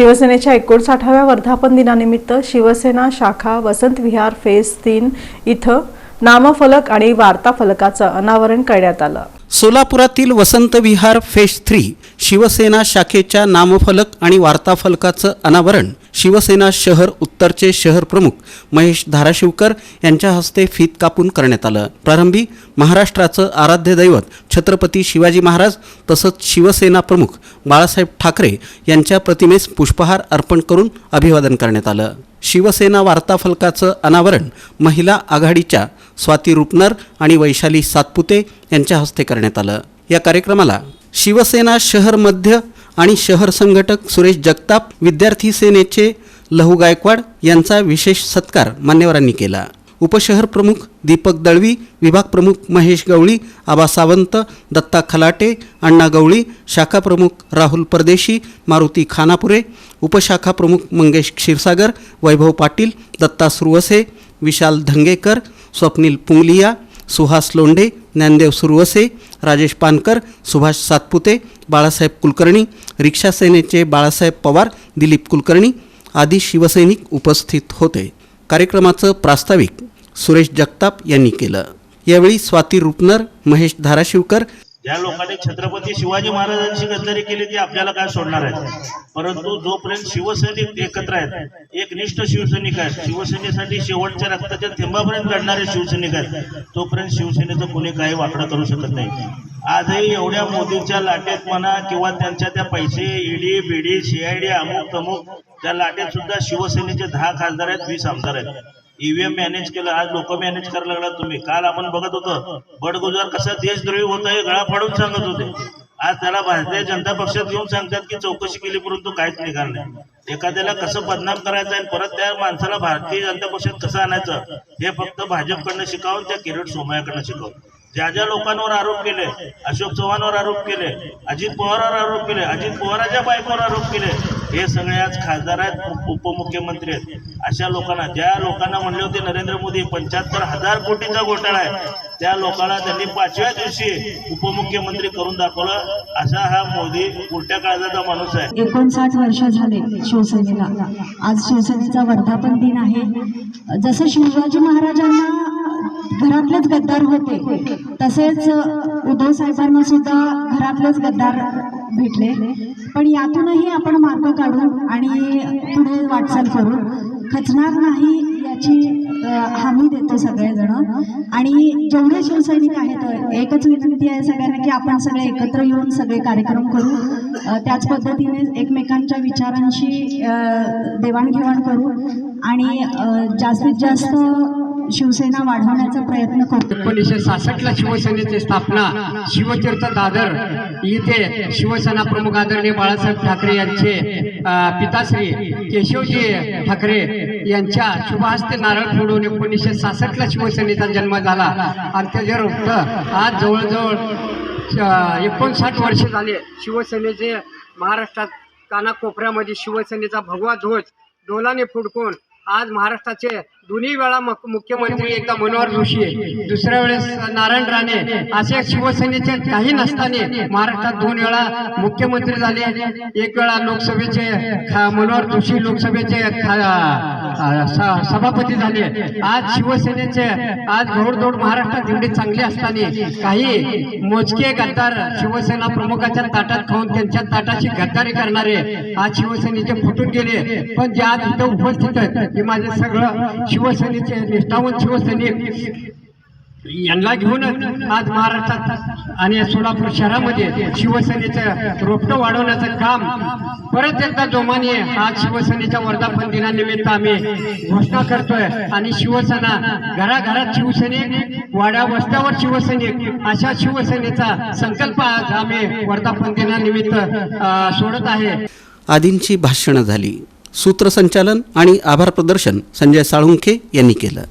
शिवसेनेच्या एकोणसाठाव्या वर्धापन दिनानिमित्त शिवसेना शाखा वसंत विहार फेज तीन इथं नामफलक आणि वार्ता फलकाचं अनावरण करण्यात आलं. सोलापुरातील वसंत विहार फेज थ्री शिवसेना शाखेच्या नामफलक आणि वार्ताफलकाचं अनावरण शिवसेना शहर उत्तरचे शहर प्रमुख महेश धाराशिवकर यांच्या हस्ते फीत कापून करण्यात आलं. प्रारंभी महाराष्ट्राचं आराध्य दैवत छत्रपती शिवाजी महाराज तसंच शिवसेना प्रमुख बाळासाहेब ठाकरे यांच्या प्रतिमेस पुष्पहार अर्पण करून अभिवादन करण्यात आलं. शिवसेना वार्ताफलकाचं अनावरण महिला आघाडीच्या स्वाती रुपनर आणि वैशाली सातपुते यांच्या हस्ते करण्यात आलं. या कार्यक्रमाला शिवसेना शहर मध्य आणि शहर संघटक सुरेश जगताप विद्यार्थी सेनेचे लहू गायकवाड यांचा विशेष सत्कार मान्यवरांनी केला. उपशहर प्रमुख दीपक दळवी विभाग प्रमुख महेश गवळी आबा सावंत दत्ता खलाटे अण्णा गवळी शाखा प्रमुख राहुल परदेशी मारुती खानापुरे उपशाखा प्रमुख मंगेश क्षीरसागर वैभव पाटील दत्ता सुरवसे विशाल धंगेकर स्वप्नील पुंगलिया सुहास लोंढे ज्ञानदेव सुरवसे राजेश पानकर सुभाष सातपुते बाळासाहेब कुलकर्णी रिक्षा सेनेचे बाळासाहेब पवार दिलीप कुलकर्णी आदी शिवसैनिक उपस्थित होते. कार्यक्रमाचं प्रास्ताविक सुरेश जगताप यांनी केलं. यावेळी स्वाती रुपनर महेश धाराशिवकर ज्या लोकांनी छत्रपती शिवाजी महाराजांची गद्दारी केली ती आपल्याला काय सोडणार आहेत? परंतु जोपर्यंत शिवसैनिक एकत्र आहेत एक निष्ठ शिवसैनिक आहेत शिवसेनेसाठी शेवटच्या रक्ताच्या थेंबापर्यंत लढणारे शिवसैनिक आहेत तोपर्यंत शिवसेनेचं कोणी काही वाकडं करू शकत नाही. आजही एवढ्या मोदींच्या लाटेत म्हणा किंवा त्यांच्या त्या पैसे ईडी बीडी सीआयडी अमुक तमुक त्या लाटेत सुद्धा शिवसेनेचे दहा खासदार आहेत वीस आमदार आहेत. ईव्हीएम मॅनेज केलं आज लोक मॅनेज करायला लागला तुम्ही. काल आपण बघत होतो बडगुजर कसा देशद्रोही होत आहे गळा फाडून सांगत होते. आज त्याला भारतीय जनता पक्षात येऊन सांगतात की चौकशी केली परंतु काहीच निघाल नाही. एखाद्याला कसं बदनाम करायचं आणि परत त्या माणसाला भारतीय जनता पक्षात कसं आणायचं हे फक्त भाजपकडनं शिकावून त्या किरीट सोमयाकडनं शिकावून ज्या ज्या लोकांवर आरोप केले अशोक चव्हाणवर आरोप केले अजित पवारवर आरोप केले अजित पवाराच्या बायकोवर आरोप केले हे सगळे आज खासदार आहेत उपमुख्यमंत्री आहेत. अशा लोकांना ज्या लोकांना म्हणले होते नरेंद्र मोदी पंच्याहत्तर हजार कोटीचा घोटाळा आहे त्या लोकांना त्यांनी पाचव्या दिवशी उपमुख्यमंत्री करून दाखवलं. असा हा मोदी उलट्या काळजाचा माणूस आहे. एकोणसाठ वर्ष झाले शिवसेनेला. आज शिवसेनेचा वर्धापन दिन आहे. जसं शिवाजी महाराजांना घरातलेच गद्दार होते तसेच उद्धव साहेबांना सुद्धा घरातलेच गद्दार भेटले. पण यातूनही आपण मार्ग काढू आणि पुढे वाटचाल करू. खचणार नाही याची हमी देतो सगळेजण. आणि जेवढे शिवसैनिक आहेत एकच विनंती आहे सगळ्यांना की आपण सगळे एकत्र येऊन सगळे कार्यक्रम करू. त्याच पद्धतीने एकमेकांच्या विचारांशी देवाणघेवाण करू. आणि जास्तीत जास्त शिवसेना वाढवण्याचा प्रयत्न करतो एकोणीसशे सासष्टला शिवसेनेची स्थापना. शिवतीर्थ दादर इथे शिवसेना प्रमुख आदरणीय बाळासाहेब ठाकरे यांचे पिताश्री केशवजी ठाकरे यांच्या शुभहस्ते नारळ फोडून एकोणीसशे सासष्टला शिवसेनेचा जन्म झाला. आणि त्याच्यावर आज जवळजवळ एकोणसाठ वर्ष झाले शिवसेनेचे महाराष्ट्रात कानाकोपऱ्यामध्ये शिवसेनेचा भगवा ध्वज डोलाने फुडकून आज महाराष्ट्राचे दोन्ही वेळा मुख्यमंत्री एकदा मनोहर जोशी दुसऱ्या वेळेस नारायण राणे असे शिवसेनेचे काही नसताना महाराष्ट्रात दोन वेळा मुख्यमंत्री झाले. एक वेळा लोकसभेचे मनोहर जोशी लोकसभेचे सभापती झाले. आज शिवसेनेचे आज घोडदौड महाराष्ट्रात एवढी चांगली असताना काही मोजके गद्दार शिवसेना प्रमुखाच्या ताटात खाऊन त्यांच्या ताटाची गद्दारी करणारे आज शिवसेनेचे फुटून गेले. पण जे आज इथं उपस्थित आहेत ते माझे सगळं शिवसेनेचे निष्ठावंत शिवसैनिक यांना घेऊनच आज महाराष्ट्रात आणि सोलापूर शहरामध्ये शिवसेनेचं रोपटं वाढवण्याचं काम परत एकदा जोमाने आज शिवसेनेच्या वर्धापन दिनानिमित्त आम्ही घोषणा करतोय. आणि शिवसेना घराघरात शिवसैनिक वाड्या वस्त्यावर शिवसैनिक अशा शिवसेनेचा संकल्प आज आम्ही वर्धापन दिनानिमित्त सोडत आहे. आदींची भाषणं झाली. सूत्रसंचालन आणि आभार प्रदर्शन संजय साळुंखे यांनी केलं.